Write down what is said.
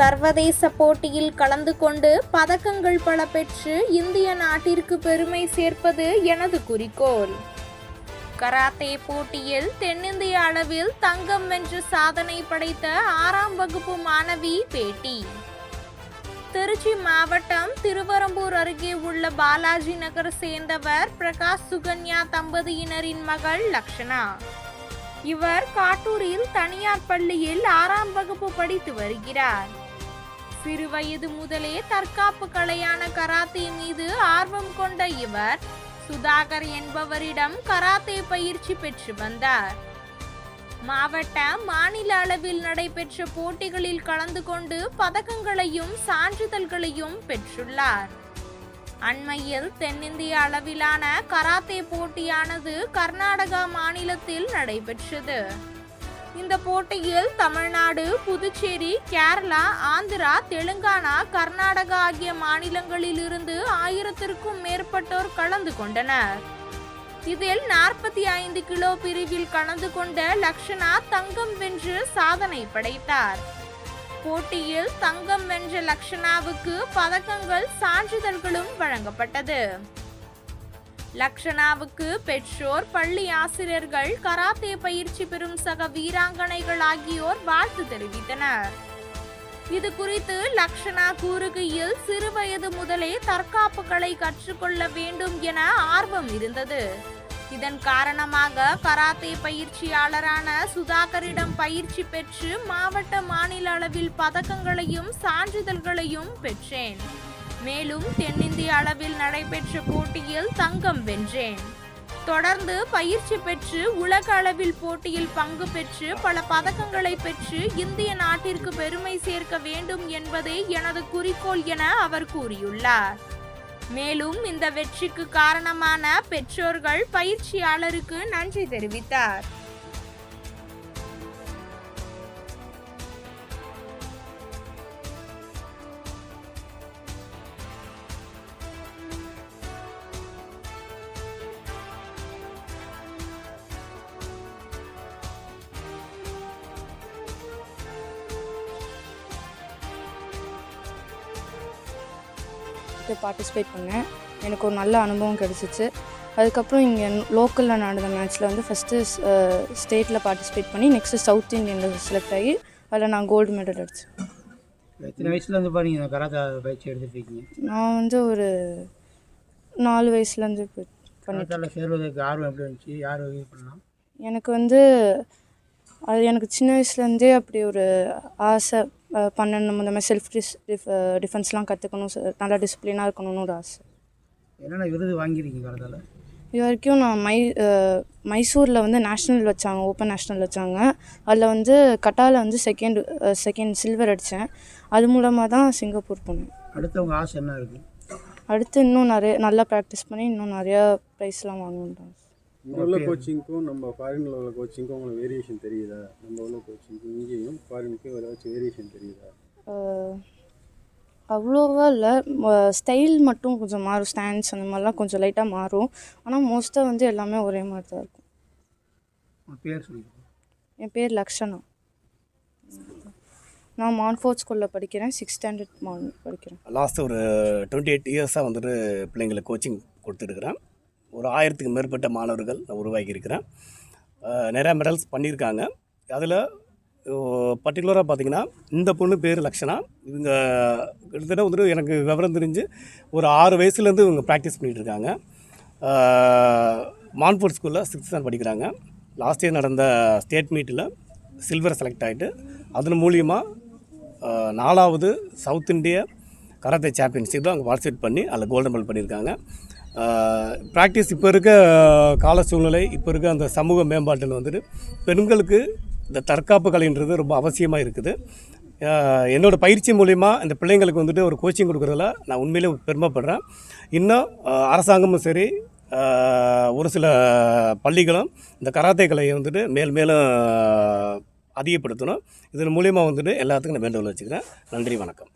சர்வதேச போட்டியில் கலந்து கொண்டு பதக்கங்கள் பல பெற்று இந்திய நாட்டிற்கு பெருமை சேர்ப்பது எனது குறிக்கோள். கராத்தே போட்டியில் தென்னிந்திய அளவில் தங்கம் வென்று சாதனை படைத்த ஆறாம் வகுப்பு மாணவி பேட்டி. திருச்சி மாவட்டம் திருவரம்பூர் அருகே உள்ள பாலாஜி நகர் சேர்ந்தவர் பிரகாஷ் சுகன்யா தம்பதியினரின் மகள் லக்ஷனா. இவர் காட்டூரில் தனியார் பள்ளியில் ஆறாம் வகுப்பு படித்து வருகிறார். சிறு வயது முதலே தற்காப்பு கலையான கராத்தே மீது ஆர்வம் கொண்ட இவர் சுதாகர் என்பவரிடம் கராத்தே பயிற்சி பெற்று வந்தார். மாவட்ட மாநில அளவில் நடைபெற்ற போட்டிகளில் கலந்து கொண்டு பதக்கங்களையும் சான்றிதழ்களையும் பெற்றுள்ளார். அண்மையில் தென்னிந்திய அளவிலான கராத்தே போட்டியானது கர்நாடகா மாநிலத்தில் நடைபெற்றது. இந்த போட்டியில் தமிழ்நாடு புதுச்சேரி கேரளா ஆந்திரா தெலுங்கானா கர்நாடகா ஆகிய மாநிலங்களில் இருந்து ஆயிரத்திற்கும் மேற்பட்டோர் கலந்து கொண்டனர். இதில் நாற்பத்தி ஐந்து கிலோ பிரிவில் கலந்து கொண்ட லக்ஷனா தங்கம் வென்று சாதனை படைத்தார். போட்டியில் தங்கம் வென்ற லக்ஷனாவுக்கு பதக்கங்கள் சான்றிதழ்களும் வழங்கப்பட்டது. லக்ஷனாவுக்கு பெற்றோர் பள்ளி ஆசிரியர்கள் கராத்தே பயிற்சி பெறும் சக வீராங்கனைகள் ஆகியோர் வாழ்த்து தெரிவித்தனர். இது குறித்து லக்ஷனா கூறுகையில் சிறுவயது முதலே தற்காப்புகளை கற்றுக்கொள்ள வேண்டும் என ஆர்வம் இருந்தது. இதன் காரணமாக கராத்தே பயிற்சியாளரான சுதாகரிடம் பயிற்சி பெற்று மாவட்ட மாநில அளவில் பதக்கங்களையும் சான்றிதழ்களையும் பெற்றேன். மேலும் தென்னிந்திய அளவில் நடைபெற்ற போட்டியில் தங்கம் வென்றேன். தொடர்ந்து பயிற்சி பெற்று உலக அளவில் போட்டியில் பங்கு பெற்று பல பதக்கங்களை பெற்று இந்திய நாட்டிற்கு பெருமை சேர்க்க வேண்டும் என்பதே எனது குறிக்கோள் என அவர் கூறியுள்ளார். மேலும் இந்த வெற்றிக்கு காரணமான பெற்றோர்கள் பயிற்சியாளருக்கு நன்றி தெரிவித்தார். பார்ட்டிசிபேட் பண்ணேன். எனக்கு ஒரு நல்ல அனுபவம் கிடச்சிச்சு. அதுக்கப்புறம் இங்கே லோக்கலில் நடந்த மேட்ச்சில் வந்து ஃபஸ்ட்டு ஸ்டேட்டில் பார்ட்டிசிபேட் பண்ணி நெக்ஸ்ட்டு சவுத் இந்தியனில் செலக்ட் ஆகி அதில் நான் கோல்டு மெடல் அடித்தேன் எத்தனை வயசுலேருந்து பாருங்க கராத்தே பயிற்சி எடுத்துட்டு இருக்கீங்க? நான் வந்து ஒரு நாலு வயசுலேருந்து பண்ணிட்டேன் சேர்வதற்கு ஆர்வம் எப்படி இருந்துச்சு? யார் உதவி பண்ணலாம் எனக்கு வந்து அது எனக்கு சின்ன வயசுலேருந்தே அப்படி ஒரு ஆசை பண்ணணும். இந்த மாதிரி செல்ஃப் டிஸ் டிஃப் டிஃபென்ஸ்லாம் கற்றுக்கணும் நல்லா டிசிப்ளினாக இருக்கணும்னு ஒரு ஆசை. என்னென்ன விருது வாங்கியிருக்கீங்க கராத்தாவில் இது வரைக்கும் நான் மை மைசூரில் வந்து நேஷ்னல் வச்சாங்க ஓப்பன் நேஷ்னல் வச்சாங்க. அதில் வந்து கட்டாவில் வந்து செகண்ட் செகண்ட் சில்வர் அடித்தேன் அது மூலமாக தான் சிங்கப்பூர் போனேன். அடுத்து உங்கள் ஆசை என்ன இருக்குது அடுத்து இன்னும் நிறைய நல்லா ப்ராக்டிஸ் பண்ணி இன்னும் நிறையா ப்ரைஸ்லாம் வாங்கணும் இங்கே உள்ள கோச்சிங்க்கும் நம்ம ஃபாரினில் உள்ள கோச்சிங்க்கும் உங்களுக்கு வேரியேஷன் தெரியுதா? நம்ம உள்ள கோச்சிங்க்கும் இங்கேயும் ஃபாரினுக்கும் ஏதாச்சும் வேரியேஷன் தெரியுதா? அவ்வளோவா இல்லை. ஸ்டைல் மட்டும் கொஞ்சம் மாறும் ஸ்டாண்ட்ஸ் அந்த மாதிரிலாம் கொஞ்சம் லைட்டாக மாறும். ஆனால் மோஸ்ட்டாக வந்து எல்லாமே ஒரே மாதிரி தான் இருக்கும். பேர் சொல்லிடுங்க என் பேர் லக்ஷனா. நான் மான்ஃபோர்ட் ஸ்கூலில் படிக்கிறேன் சிக்ஸ் ஸ்டாண்டர்ட் மான் படிக்கிறேன். லாஸ்ட் ஒரு டுவெண்ட்டி எயிட் இயர்ஸாக வந்துட்டு பிள்ளைங்களுக்கு கோச்சிங் கொடுத்துருக்குறேன் ஒரு ஆயிரத்துக்கு மேற்பட்ட மாணவர்கள் நான் உருவாக்கியிருக்கிறேன். நிறையா மெடல்ஸ் பண்ணியிருக்காங்க. அதில் பர்டிகுலராக பார்த்திங்கன்னா இந்த பொண்ணு பேர் லக்ஷனா. இவங்க கிட்டத்தட்ட வந்துட்டு எனக்கு விவரம் தெரிஞ்சு ஒரு ஆறு வயசுலேருந்து இவங்க ப்ராக்டிஸ் பண்ணிகிட்டு இருக்காங்க மான்ஃபோர்ட் ஸ்கூலில் சிக்ஸ்த் தான் படிக்கிறாங்க. லாஸ்ட் இயர் நடந்த ஸ்டேட் மீட்டில் சில்வர் செலக்ட் ஆகிட்டு அதன் மூலியமாக நாலாவது சவுத் இந்திய கராத்தே சாம்பியன்ஷிப்பில் அவங்க பார்ட்டிசிபேட் பண்ணி அதில் கோல்டன் மெடல் பண்ணியிருக்காங்க. ப்ராக்டிஸ் இப்போ இருக்க கால சூழ்நிலை இப்போ இருக்க அந்த சமூக மேம்பாட்டில் வந்துட்டு பெண்களுக்கு இந்த தற்காப்பு கலைன்றது ரொம்ப அவசியமாக இருக்குது. என்னோடய என்னோட பயிற்சி மூலிமா இந்த பிள்ளைங்களுக்கு வந்துட்டு ஒரு கோச்சிங் கொடுக்குறதுல நான் உண்மையிலே பெருமைப்படுறேன். இன்னும் அரசாங்கமும் சரி ஒரு சில பள்ளிகளும் இந்த கராத்தே கலையை வந்துட்டு மேல் மேலும் அதிகப்படுத்தணும். இதன் மூலியமாக வந்துட்டு எல்லாத்துக்கும் நான் வேண்டுகோள் வச்சுக்கிறேன். நன்றி வணக்கம்.